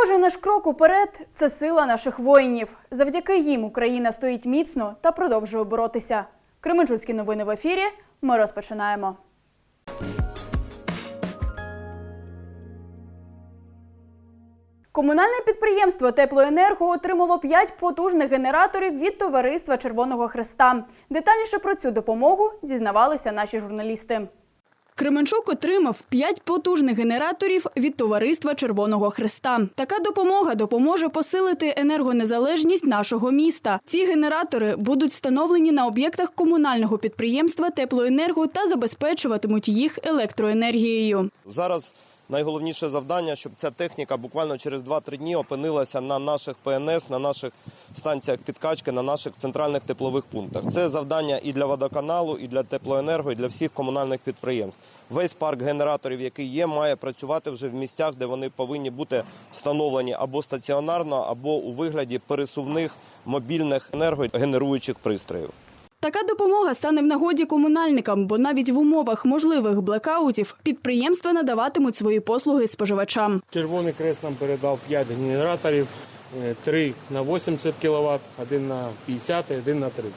Кожен наш крок уперед це сила наших воїнів. Завдяки їм Україна стоїть міцно та продовжує боротися. Кременчуцькі новини в ефірі. Ми розпочинаємо. Комунальне підприємство Теплоенерго отримало 5 потужних генераторів від товариства Червоного Хреста. Детальніше про цю допомогу дізнавалися наші журналісти. Кременчук отримав 5 потужних генераторів від товариства Червоного Хреста. Така допомога допоможе посилити енергонезалежність нашого міста. Ці генератори будуть встановлені на об'єктах комунального підприємства Теплоенерго та забезпечуватимуть їх електроенергією. Зараз найголовніше завдання, щоб ця техніка буквально через 2-3 дні опинилася на наших ПНС, на наших станціях підкачки, на наших центральних теплових пунктах. Це завдання і для водоканалу, і для теплоенерго, і для всіх комунальних підприємств. Весь парк генераторів, який є, має працювати вже в місцях, де вони повинні бути встановлені або стаціонарно, або у вигляді пересувних мобільних енергогенеруючих пристроїв. Така допомога стане в нагоді комунальникам, бо навіть в умовах можливих блекаутів підприємства надаватимуть свої послуги споживачам. Червоний Крест нам передав 5 генераторів, 3 на 80 кВт, один на 50 і один на 30.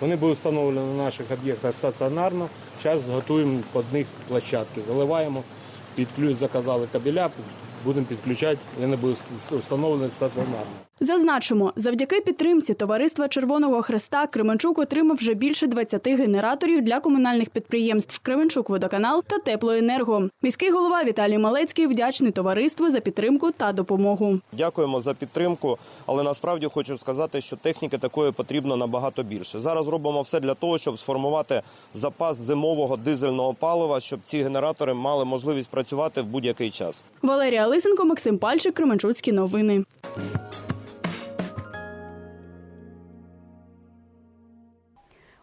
Вони будуть встановлені на наших об'єктах стаціонарно. Зараз готуємо під них площадки, заливаємо, підключ, заказали кабеля, будемо підключати, вони будуть встановлені стаціонарно. Зазначимо, завдяки підтримці товариства Червоного Хреста Кременчук отримав вже більше 20 генераторів для комунальних підприємств Кременчук Водоканал та Теплоенерго. Міський голова Віталій Малецький вдячний товариству за підтримку та допомогу. Дякуємо за підтримку, але насправді хочу сказати, що техніки такої потрібно набагато більше. Зараз робимо все для того, щоб сформувати запас зимового дизельного палива, щоб ці генератори мали можливість працювати в будь-який час. Валерія Лисенко, Максим Пальчик, Кременчуцькі новини.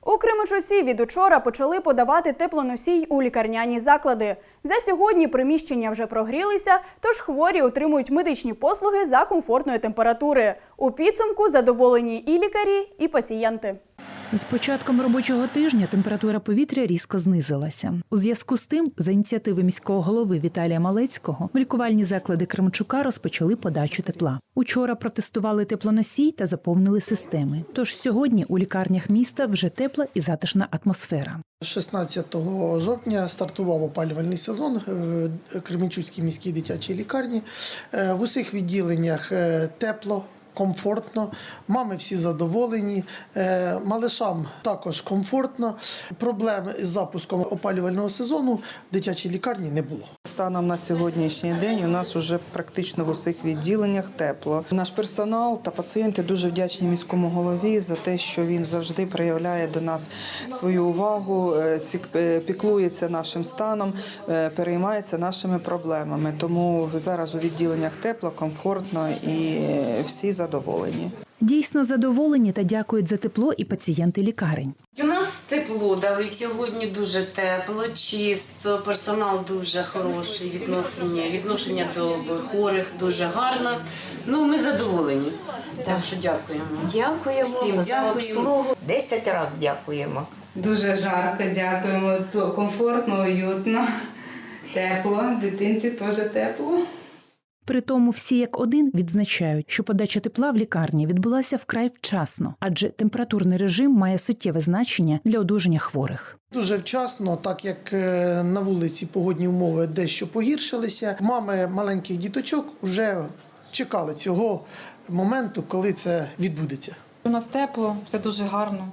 У Кременчуці від учора почали подавати теплоносій у лікарняні заклади. За сьогодні приміщення вже прогрілися, тож хворі отримують медичні послуги за комфортної температури. У підсумку задоволені і лікарі, і пацієнти. З початком робочого тижня температура повітря різко знизилася. У зв'язку з тим, за ініціативи міського голови Віталія Малецького, лікувальні заклади Кременчука розпочали подачу тепла. Учора протестували теплоносій та заповнили системи. Тож сьогодні у лікарнях міста вже тепла і затишна атмосфера. 16 жовтня стартував опалювальний сезон в Кременчуцькій міській дитячій лікарні. Е, В усіх відділеннях е, тепло. Комфортно, мами всі задоволені, е, малишам також комфортно. Проблем із запуском опалювального сезону в дитячій лікарні не було. Станом на сьогоднішній день у нас вже практично в усіх відділеннях тепло. Наш персонал та пацієнти дуже вдячні міському голові за те, що він завжди проявляє до нас свою увагу, е, е, піклується нашим станом, переймається нашими проблемами. Тому зараз у відділеннях тепло, комфортно і всі задоволені. Дійсно задоволені та дякують за тепло і пацієнти лікарень. У нас тепло дали сьогодні дуже тепло, чисто, персонал дуже хороший, відношення, відношення до хворих дуже гарно. Ну, ми задоволені. Так що дякуємо. Дякуємо Всім за обслугу. Десять разів дякуємо. Дуже жарко, дякуємо. Комфортно, уютно, тепло. Дитинці теж тепло. При тому всі як один відзначають, що подача тепла в лікарні відбулася вкрай вчасно, адже температурний режим має суттєве значення для одужання хворих. Дуже вчасно, так як е, на вулиці погодні умови дещо погіршилися. Мами маленьких діточок вже чекали цього моменту, коли це відбудеться. У нас тепло, все дуже гарно.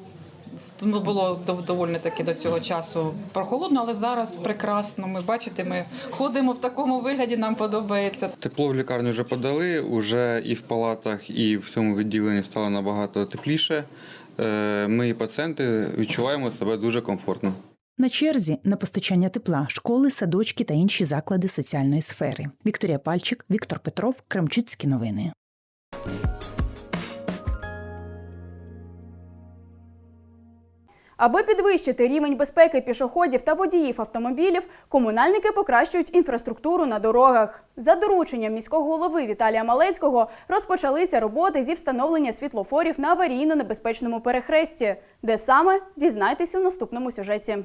Ну, було доволі таки до цього часу прохолодно, але зараз прекрасно. Ми бачите, ми ходимо в такому вигляді, нам подобається. Тепло в лікарню вже подали, уже і в палатах, і в цьому відділенні стало набагато тепліше. Е, Ми, і пацієнти, відчуваємо себе дуже комфортно. На черзі на постачання тепла школи, садочки та інші заклади соціальної сфери. Вікторія Пальчик, Віктор Петров, Кремчуцькі новини. Аби підвищити рівень безпеки пішоходів та водіїв автомобілів, комунальники покращують інфраструктуру на дорогах. За дорученням міського голови Віталія Малецького розпочалися роботи зі встановлення світлофорів на аварійно-небезпечному перехресті. Де саме дізнайтесь у наступному сюжеті.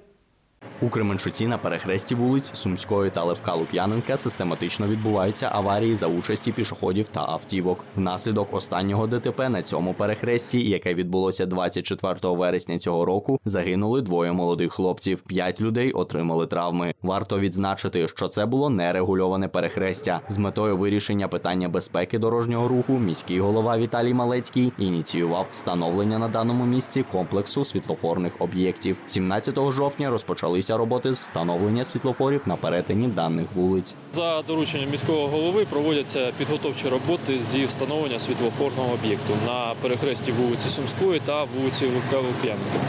У Кременчуці на перехресті вулиць Сумської та Левка Лук'яненка систематично відбуваються аварії за участі пішоходів та автівок. Внаслідок останнього ДТП на цьому перехресті, яке відбулося 24 вересня цього року, загинули двоє молодих хлопців. П'ять людей отримали травми. Варто відзначити, що це було нерегульоване перехрестя. З метою вирішення питання безпеки дорожнього руху міський голова Віталій Малецький ініціював встановлення на даному місці комплексу світлофорних об'єктів. 17 жовтня розпочалися роботи з встановлення світлофорів на перетині даних вулиць. За дорученням міського голови проводяться підготовчі роботи зі встановлення світлофорного об'єкту на перехресті вулиці Сумської та вулиці Левка Лук'яненка.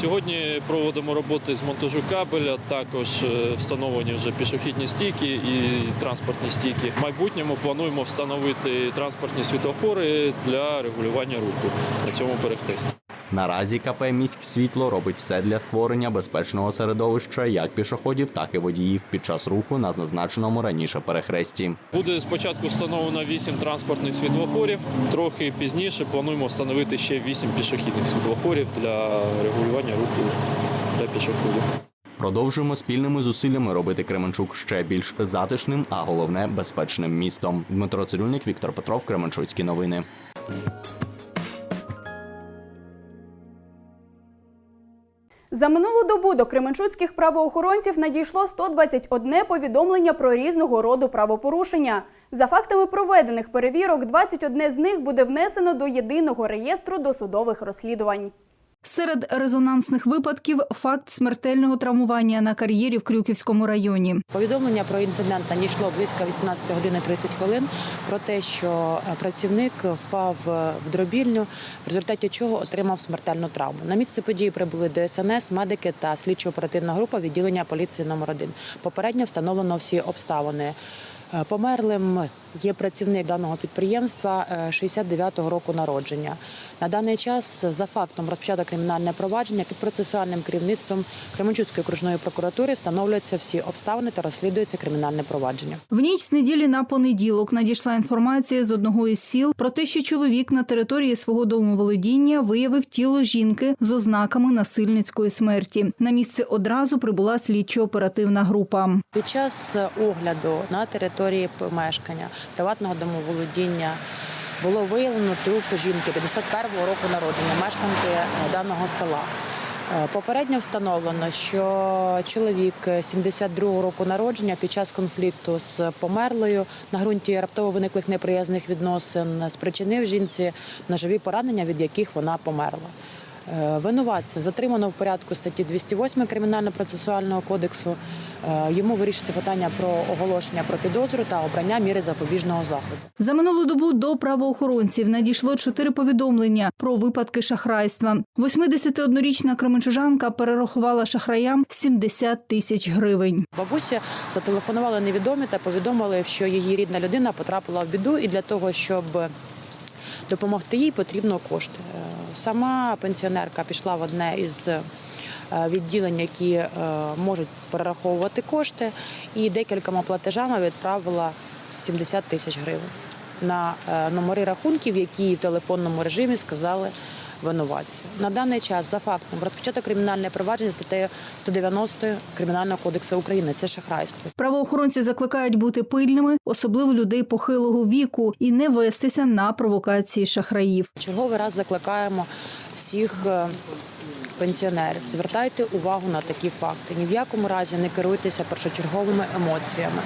Сьогодні проводимо роботи з монтажу кабеля, також е, встановлені вже пішохідні стійки і транспортні стійки. В майбутньому плануємо встановити транспортні світлофори для регулювання руху на цьому перехресті. Наразі КП «Міськ Світло робить все для створення безпечного середовища як пішоходів, так і водіїв під час руху на зазначеному раніше перехресті. Буде спочатку встановлено 8 транспортних світлофорів. Трохи пізніше плануємо встановити ще 8 пішохідних світлофорів для регулювання руху для пішоходів. Продовжуємо спільними зусиллями робити Кременчук ще більш затишним, а головне безпечним містом. Дмитро Цирюльник, Віктор Петров, Кременчуцькі новини. За минулу добу до кременчуцьких правоохоронців надійшло 121 повідомлення про різного роду правопорушення. За фактами проведених перевірок, 21 з них буде внесено до єдиного реєстру досудових розслідувань. Серед резонансних випадків факт смертельного травмування на кар'єрі в Крюківському районі. Повідомлення про інцидент надійшло близько 18 години 30 хвилин про те, що е, працівник впав е, в дробільню, в результаті чого отримав смертельну травму. На місце події прибули ДСНС, медики та слідчо-оперативна група відділення поліції номер 1 Попередньо встановлено всі обставини. Е, Померлим є працівник даного підприємства е, 69-го року народження. На даний час за фактом розпочато кримінальне провадження під процесуальним керівництвом Кременчуцької окружної прокуратури встановлюються всі обставини та розслідується кримінальне провадження. В ніч з неділі на понеділок надійшла інформація з одного із сіл про те, що чоловік на території свого домоволодіння виявив тіло жінки з ознаками насильницької смерті. На місце одразу прибула слідчо-оперативна група. Під час огляду на території помешкання приватного домоволодіння було виявлено труп жінки 51-го року народження, мешканки даного села. Е, Попередньо встановлено, що чоловік 72-го року народження під час конфлікту з померлою на ґрунті раптово виниклих неприязних відносин спричинив жінці ножові поранення, від яких вона померла. Е, Винуватця затримано в порядку статті 208 Кримінально-процесуального кодексу. Е, Йому вирішиться питання про оголошення про підозру та обрання міри запобіжного заходу. За минулу добу до правоохоронців надійшло чотири повідомлення про випадки шахрайства. 81-річна кременчужанка перерахувала шахраям 70 тисяч гривень. Бабусі зателефонували невідомі та повідомили, що її рідна людина потрапила в біду, і для того, щоб допомогти їй, потрібно кошти. Сама пенсіонерка пішла в одне із е, відділень, які е, можуть перераховувати кошти, і декількома платежами відправила 70 тисяч гривень на е, номери рахунків, які в телефонному режимі сказали винуватці. На даний час за фактом розпочато кримінальне провадження статтею 190 Кримінального кодексу України. Це шахрайство. Правоохоронці закликають бути пильними, особливо людей похилого віку, і не вестися на провокації шахраїв. Черговий раз закликаємо всіх е, пенсіонерів. Звертайте увагу на такі факти. Ні в якому разі не керуйтеся першочерговими емоціями.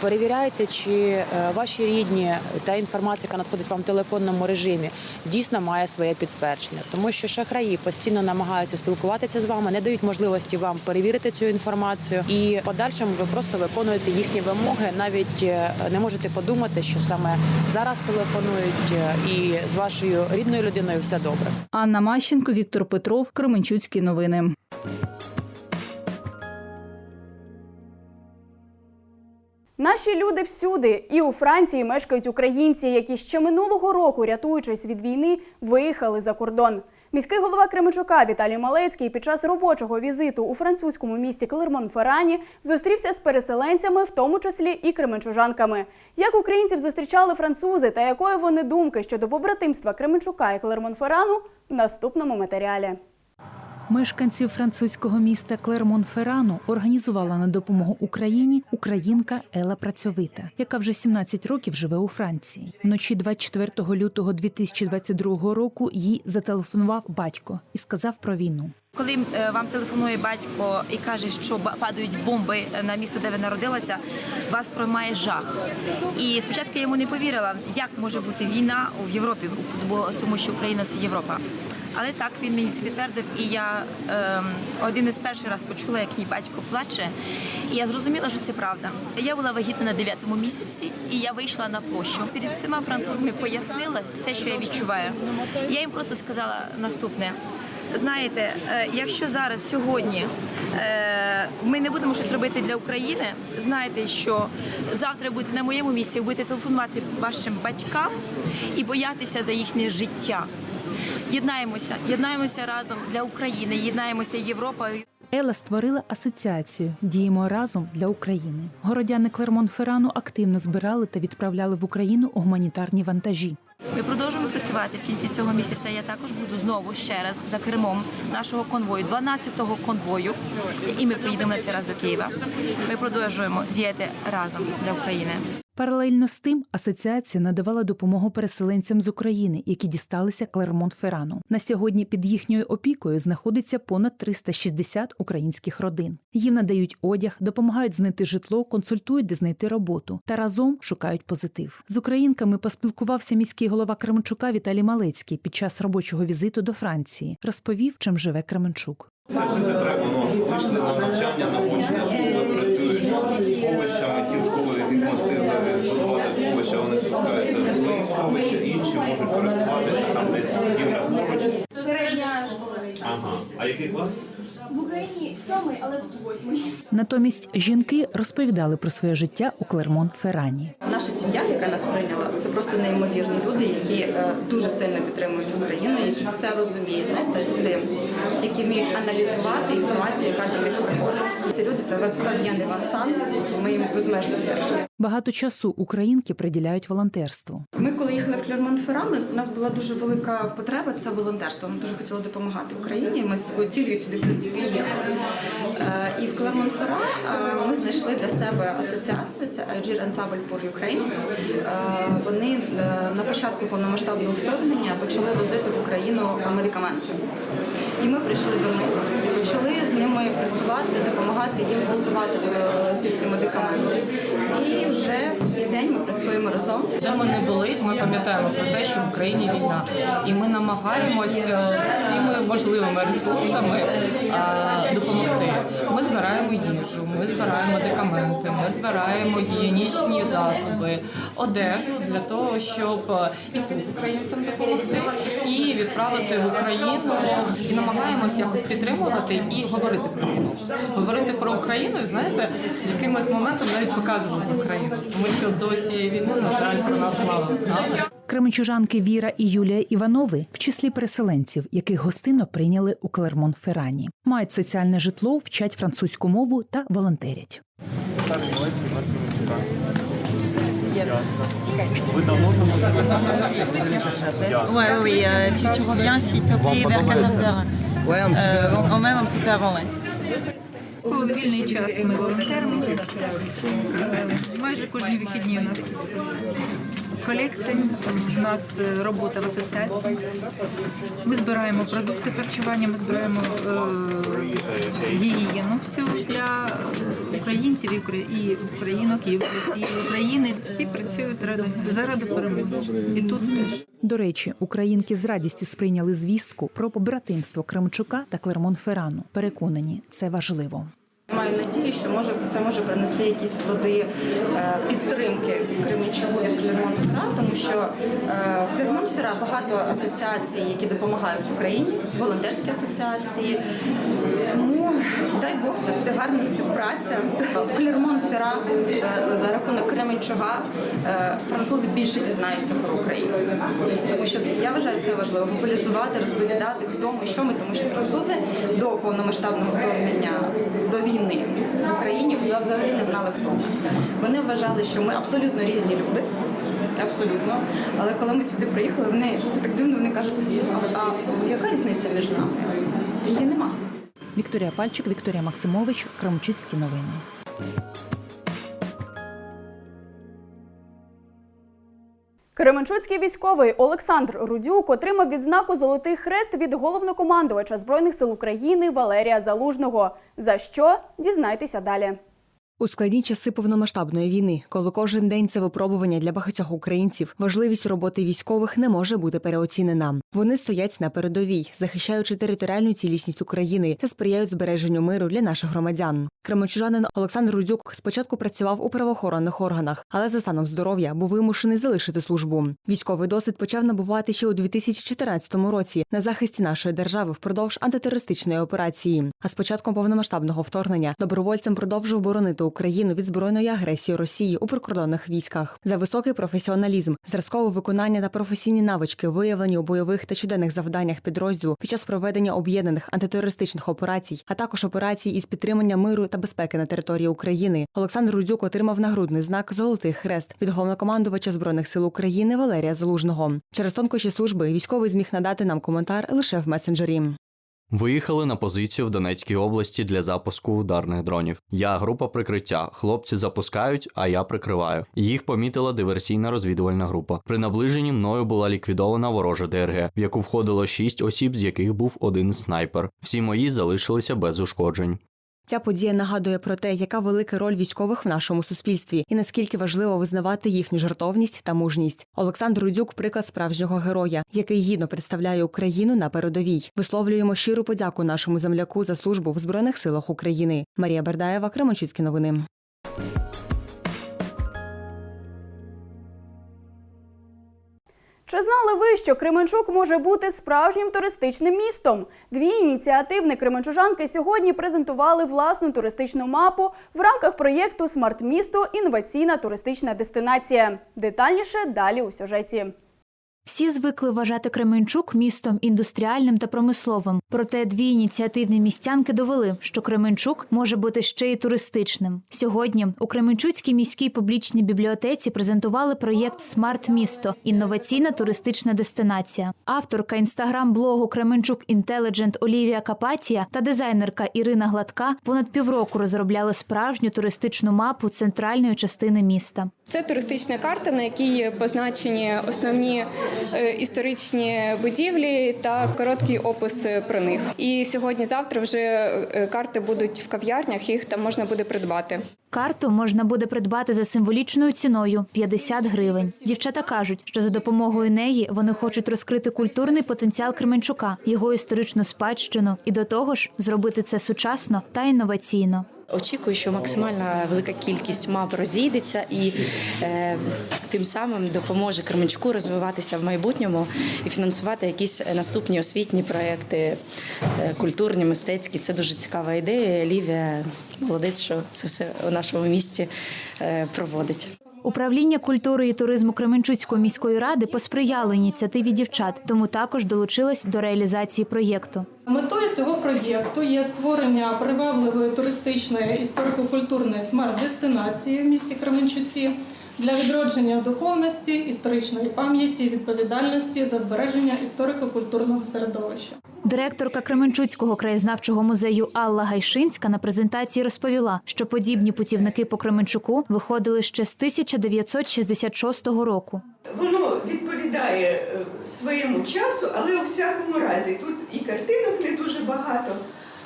Перевіряйте, чи е, ваші рідні та інформація, яка надходить вам в телефонному режимі, дійсно має своє підтвердження, тому що шахраї постійно намагаються спілкуватися з вами, не дають можливості вам перевірити цю інформацію, і подальшому ви просто виконуєте їхні вимоги. Навіть е, не можете подумати, що саме зараз телефонують, е, і з вашою рідною людиною все добре. Анна Мащенко, Віктор Петров, Кременчуцькі новини. Наші люди всюди і у Франції мешкають українці, які ще минулого року, рятуючись від війни, виїхали за кордон. Міський голова Кременчука Віталій Малецький під час робочого візиту у французькому місті Клермон-Феррані зустрівся з переселенцями, в тому числі і кременчужанками. Як українців зустрічали французи та якої вони думки щодо побратимства Кременчука і Клермон-Феррану в наступному матеріалі. Мешканців французького міста Клермон-Феррану організувала на допомогу Україні українка Ела Працьовита, яка вже 17 років живе у Франції. Вночі 24 лютого 2022 року їй зателефонував батько і сказав про війну. Коли е, вам телефонує батько і каже, що падають бомби на місце, де ви народилися, вас проймає жах. І спочатку я йому не повірила, як може бути війна в Європі, тому що Україна це Європа. Але так він мені це підтвердив, і я ем, один із перших раз почула, як мій батько плаче, і я зрозуміла, що це правда. Я була вагітна на дев'ятому місяці, і я вийшла на площу. Перед всіма французами пояснила все, що я відчуваю. Я їм просто сказала наступне. Знаєте, е, якщо зараз сьогодні е, ми не будемо щось робити для України, знайте, що завтра будете на моєму місці, будете телефонувати вашим батькам і боятися за їхнє життя. Єднаємося, єднаємося разом для України, єднаємося Європою. Ела створила асоціацію Діємо разом для України. Городяни Клермон-Феррану активно збирали та відправляли в Україну гуманітарні вантажі. Ми продовжуємо працювати в кінці цього місяця. Я також буду знову ще раз за кермом нашого конвою, 12-го конвою, і ми поїдемо на цей раз до Києва. Ми продовжуємо діяти разом для України. Паралельно з тим, асоціація надавала допомогу переселенцям з України, які дісталися Клермон-Феррану. На сьогодні під їхньою опікою знаходиться понад 360 українських родин. Їм надають одяг, допомагають знайти житло, консультують, де знайти роботу та разом шукають позитив. З українками поспілкувався міський голова Кременчука Віталій Малецький під час робочого візиту до Франції. Розповів, чим живе Кременчук. Не треба, вийшли на навчання, на школи, працюють вікно встигли сховища, вони спускаються в свої сховища, інші можуть користуватися, там десь будівля поруч. Середня школа. Ага. А який клас? В Україні сьомий, але тут восьмий. Натомість жінки розповідали про своє життя у Клермон-Феррані. Наша сім'я, яка нас прийняла, це просто неймовірні люди, які е, дуже сильно підтримують Україну, які все розуміють. Знаєте, люди, які вміють аналізувати інформацію, яка до них приходить. Ці люди це Іван Сан. Ми їм безмежно вдячні. Багато часу українки приділяють волонтерству. Ми, коли їхали в Клермон-Ферран, у нас була дуже велика потреба це волонтерство. Ми дуже хотіли допомагати Україні. Ми з такою цілею сюди в принципі їхали. Е, І в Клермон-Ферран е, ми знайшли для себе асоціацію. Це Algier Ensemble pour Ukraine. Е, Вони на початку повномасштабного вторгнення почали возити в Україну медикаменти. І ми прийшли до них почали з ними працювати, допомагати їм фасувати ці всі медикаменти. І вже цей день ми працюємо разом. Ми не були, ми пам'ятаємо про те, що в Україні війна, і ми намагаємося всіми можливими ресурсами допомогти. Ми збираємо їжу, ми збираємо медикаменти, ми збираємо гігієнічні засоби, одежу для того, щоб е, і тут українцям допомогти, і відправити в Україну. І намагаємось якось підтримувати і говорити про війну. Говорити про Україну, і знаєте, якимось моментом навіть показувати Україну, тому що до цієї війни, на жаль, про нас мало знали. Кременчужанки Віра і Юлія Іванови в числі переселенців, яких гостинно прийняли у Клермон-Феррані. Мають соціальне житло, вчать французьку мову та волонтерять. Ви давно Ouais, oui, tu, tu reviens s'il te plaît vers 14h. Ouais, un petit peu avant. même un petit peu avant, ouais. У вільний час ми волонтеримо. Майже кожні вихідні у нас колекти, у нас е, робота в асоціації. Ми збираємо продукти харчування, ми збираємо е, гігієну всю для українців і українок, і України. Всі працюють ради заради перемоги. І тут теж. До речі, українки з радістю сприйняли звістку про побратимство Кремчука та Клермон-Феррану. Переконані, це важливо. Маю надію, що може це може принести якісь плоди е, підтримки Кременчуку від Клермон-Фера, тому що е, в Клермон-Фера багато асоціацій, які допомагають Україні, волонтерські асоціації. Тому дай Бог, це буде гарна співпраця. В Клермон-Фера за, за рахунок Кременчуга е, французи більше дізнаються про Україну. Тому що я вважаю це важливо популяризувати, розповідати, хто ми, що ми, тому що французи до повномасштабного вторгнення до війни в Україні взагалі не знали, хто ми. Вони вважали, що ми абсолютно різні люди. абсолютно. Але коли ми сюди приїхали, вони це так дивно, вони кажуть, а, а яка різниця між нами? Її нема. Вікторія Пальчик, Вікторія Максимович, Крамчуцькі новини. Кременчуцький військовий Олександр Рудюк отримав відзнаку Золотий хрест від головнокомандувача Збройних сил України Валерія Залужного. За що дізнайтеся далі. У складні часи повномасштабної війни, коли кожен день це випробування для багатьох українців, важливість роботи військових не може бути переоцінена. Вони стоять на передовій, захищаючи територіальну цілісність України та сприяють збереженню миру для наших громадян. Кременчужанин Олександр Рудюк спочатку працював у правоохоронних органах, але за станом здоров'я був вимушений залишити службу. Військовий досвід почав набувати ще у 2014 році на захисті нашої держави впродовж антитерористичної операції. А з початком повномасштабного вторгнення добровольцем продовжив боронити Україну від збройної агресії Росії у прикордонних військах за високий професіоналізм, зразкове виконання та професійні навички, виявлені у бойових та щоденних завданнях підрозділу під час проведення об'єднаних антитерористичних операцій, а також операцій із підтримання миру та безпеки на території України. Олександр Рудюк отримав нагрудний знак Золотий хрест від головнокомандувача збройних сил України Валерія Залужного. Через тонкощі служби військовий зміг надати нам коментар лише в месенджері. Виїхали на позицію в Донецькій області для запуску ударних дронів. Я група прикриття. Хлопці запускають, а я прикриваю. Їх помітила диверсійна розвідувальна група. При наближенні мною була ліквідована ворожа ДРГ, в яку входило шість осіб, з яких був один снайпер. Всі мої залишилися без ушкоджень. Ця подія нагадує про те, яка велика роль військових в нашому суспільстві, і наскільки важливо визнавати їхню жертовність та мужність. Олександр Рудюк приклад справжнього героя, який гідно представляє Україну на передовій. Висловлюємо щиру подяку нашому земляку за службу в збройних силах України. Марія Бердаєва, Кременчуцькі новини. Чи знали ви, що Кременчук може бути справжнім туристичним містом? Дві ініціативні кременчужанки сьогодні презентували власну туристичну мапу в рамках проєкту Смарт місто інноваційна туристична дестинація. Детальніше далі у сюжеті. Всі звикли вважати Кременчук містом індустріальним та промисловим. Проте дві ініціативні містянки довели, що Кременчук може бути ще й туристичним. Сьогодні у Кременчуцькій міській публічній бібліотеці презентували проєкт Смарт місто інноваційна туристична дестинація. Авторка інстаграм-блогу Кременчук Інтеліджент Олівія Капатія та дизайнерка Ірина Гладка понад півроку розробляли справжню туристичну мапу центральної частини міста. Це туристична карта, на якій позначені основні історичні будівлі та короткий опис про них. І сьогодні-завтра вже е, карти будуть в кав'ярнях, їх там можна буде придбати. Карту можна буде придбати за символічною ціною 50 гривень. Дівчата кажуть, що за допомогою неї вони хочуть розкрити культурний потенціал Кременчука, його історичну спадщину і до того ж зробити це сучасно та інноваційно. Очікую, що максимальна велика кількість мап розійдеться і е, тим самим допоможе Кременчуку розвиватися в майбутньому і фінансувати якісь наступні освітні проекти, е, культурні, мистецькі. Це дуже цікава ідея. Лівія молодець, що це все у нашому місті е, проводить. Управління культури і туризму Кременчуцької міської ради посприяло ініціативі дівчат, тому також долучилось до реалізації проєкту. Метою цього проєкту є створення привабливої туристичної історико-культурної смарт-дестинації в місті Кременчуці для відродження духовності, історичної пам'яті, відповідальності за збереження історико-культурного середовища. Директорка Кременчуцького краєзнавчого музею Алла Гайшинська на презентації розповіла, що подібні путівники по Кременчуку виходили ще з 1966 року. Воно відповідає е, своєму часу, але у всякому разі тут і картинок не дуже багато.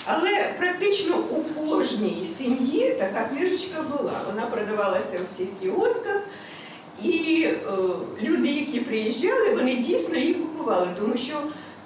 Але практично у кожній сім'ї така книжечка була. Вона продавалася у всіх кіосках, і е, люди, які приїжджали, вони дійсно її купували, тому що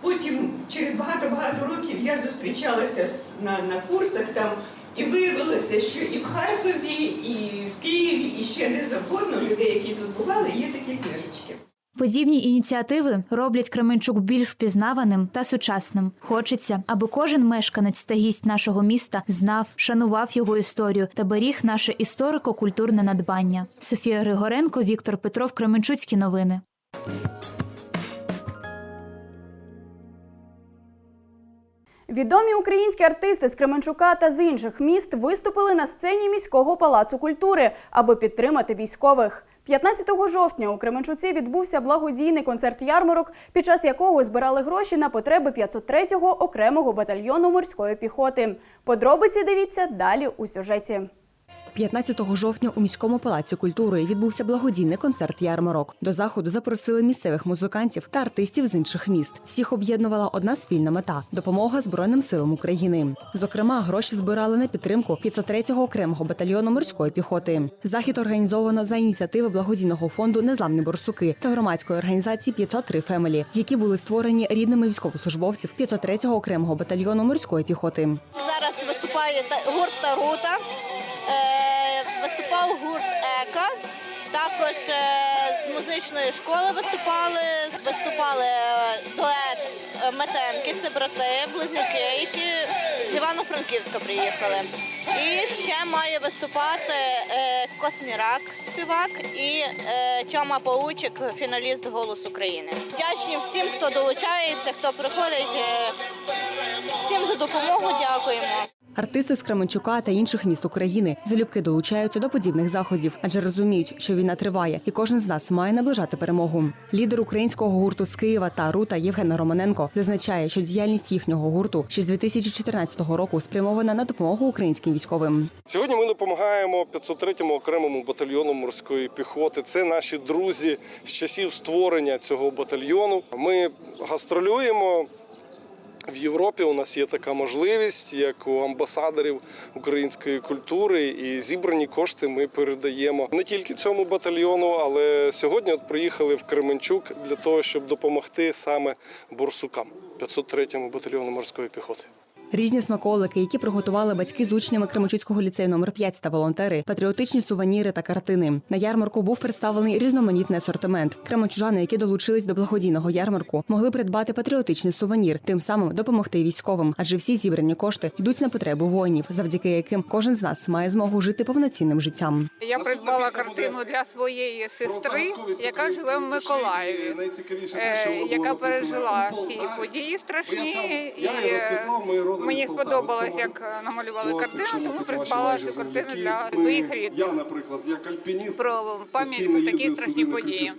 потім, через багато-багато років, я зустрічалася на, на курсах там. І виявилося, що і в Харкові, і в Києві, і ще не завгодно людей, які тут бували, є такі книжечки. Подібні ініціативи роблять Кременчук більш впізнаваним та сучасним. Хочеться, аби кожен мешканець та гість нашого міста знав, шанував його історію та беріг наше історико-культурне надбання. Софія Григоренко, Віктор Петров, Кременчуцькі новини. Відомі українські артисти з Кременчука та з інших міст виступили на сцені міського палацу культури, аби підтримати військових. 15 жовтня у Кременчуці відбувся благодійний концерт ярмарок, під час якого збирали гроші на потреби 503-го окремого батальйону морської піхоти. Подробиці дивіться далі у сюжеті. 15 жовтня у міському палаці культури відбувся благодійний концерт ярмарок. До заходу запросили місцевих музикантів та артистів з інших міст. Всіх об'єднувала одна спільна мета допомога Збройним силам України. Зокрема, гроші збирали на підтримку 503-го окремого батальйону морської піхоти. Захід організовано за ініціативи благодійного фонду Незламні борсуки та громадської організації 503 Фемелі, які були створені рідними військовослужбовців 503-го окремого батальйону морської піхоти. Зараз виступає та- гурт Тарута, е, виступав гурт Ека. Також е, з музичної школи виступали, виступали е, дует Метенки, це брати, близнюки, які з Івано-Франківська приїхали. І ще має виступати е, Космірак, співак, і Тьома Паучик, фіналіст Голос України. Вдячні всім, хто долучається, хто приходить. Всім за допомогу дякуємо. Артисти з Кременчука та інших міст України залюбки долучаються до подібних заходів, адже розуміють, що війна триває, і кожен з нас має наближати перемогу. Лідер українського гурту з Києва та Рута Євген Романенко зазначає, що діяльність їхнього гурту ще з 2014 року спрямована на допомогу українським військовим. Сьогодні ми допомагаємо 503-му окремому батальйону морської піхоти. Це наші друзі з часів створення цього батальйону. Ми гастролюємо. В Європі у нас є така можливість, як у амбасадорів української культури, і зібрані кошти ми передаємо не тільки цьому батальйону, але сьогодні от приїхали в Кременчук для того, щоб допомогти саме борсукам 503-му батальйону морської піхоти. Різні смаколики, які приготували батьки з учнями Кременчуцького ліцею номер 5 та волонтери, патріотичні сувеніри та картини. На ярмарку був представлений різноманітний асортимент. Кременчужани, які долучились до благодійного ярмарку, могли придбати патріотичний сувенір, тим самим допомогти військовим, адже всі зібрані кошти йдуть на потребу воїнів, завдяки яким кожен з нас має змогу жити повноцінним життям. Я придбала картину для своєї сестри, яка живе в Миколаєві, е, яка пережила ці події страшні. І мені сподобалось, як намалювали картину, тому придбала цю картину для своїх рідних. наприклад, як альпініст Про пам'ять про такі страшні події.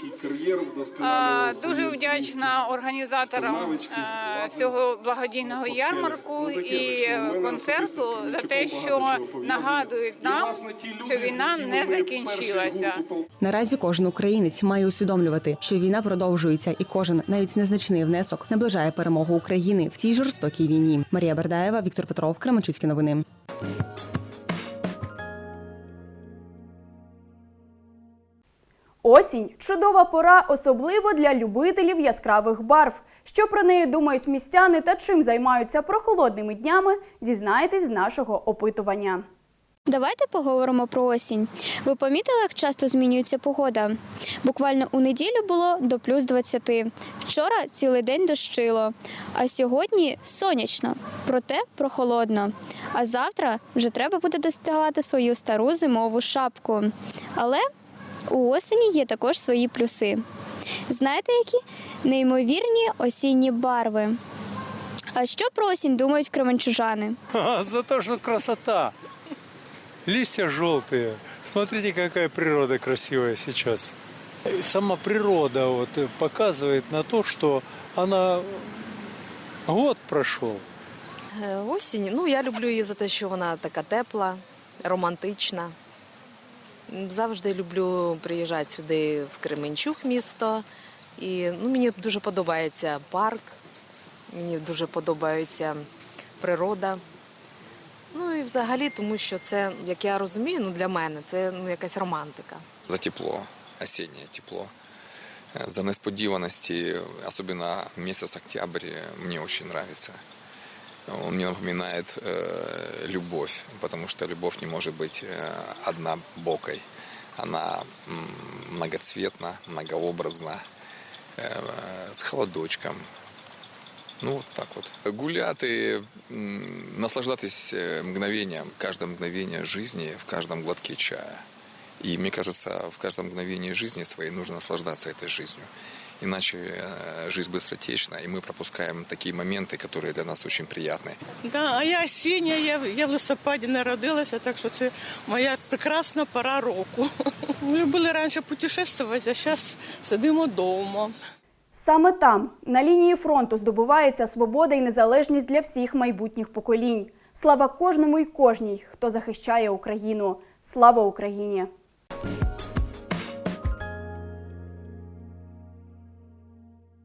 Дуже вдячна організаторам е, цього благодійного ярмарку і концерту за те, що нагадують нам, що війна не закінчилася. Наразі кожен українець має усвідомлювати, що війна продовжується, і кожен, навіть незначний внесок, наближає перемогу України в цій жорстокій війні. Марія Бердаєва, Віктор Петров, Кременчуцькі новини. Осінь чудова пора, особливо для любителів яскравих барв. Що про неї думають містяни та чим займаються прохолодними днями, дізнаєтесь з нашого опитування. Давайте поговоримо про осінь. Ви помітили, як часто змінюється погода? Буквально у неділю було до плюс 20. Вчора цілий день дощило, а сьогодні сонячно, проте прохолодно. А завтра вже треба буде достигати свою стару зимову шапку. Але у осені є також свої плюси. Знаєте, які неймовірні осінні барви. А що про осінь думають кременчужани? Зато что красота. Листья желтые. Смотрите, какая природа красивая сейчас. И Сама природа вот э, показывает на то, что она год прошел. Е, Осінь. Ну, я люблю її за те, що вона така тепла, романтична. М, Завжди люблю приїжджати сюди в Кременчук місто. І ну, мені дуже подобається парк, мені дуже подобається природа. Ну і взагалі, тому що це, як я розумію, ну для мене це ну, якась романтика. за тепло, осеннее тепло, э, за несподиванности, особенно месяц октябрь э, мне очень нравится. Он мне напоминает э, любовь, потому что любовь не может быть э, однобокой. Она м, многоцветна, многообразна, э, с холодочком. Ну, вот так вот. Гуляти, м, наслаждатись э, мгновением, каждое мгновение жизни в каждом глотке чая. И мне кажется, в каждом мгновении жизни своей нужно наслаждаться этой жизнью. Иначе э, жизнь быстротечна, и мы пропускаем такие моменты, которые для нас очень приятны. Да, а я осіння, я, в- я в листопаді народилася, так що це моя прекрасна пора року. Ми любили раніше путешествувати, а зараз сидимо вдома. Саме там, на лінії фронту, здобувається свобода і незалежність для всіх майбутніх поколінь. Слава кожному і кожній, хто захищає Україну. Слава Україні!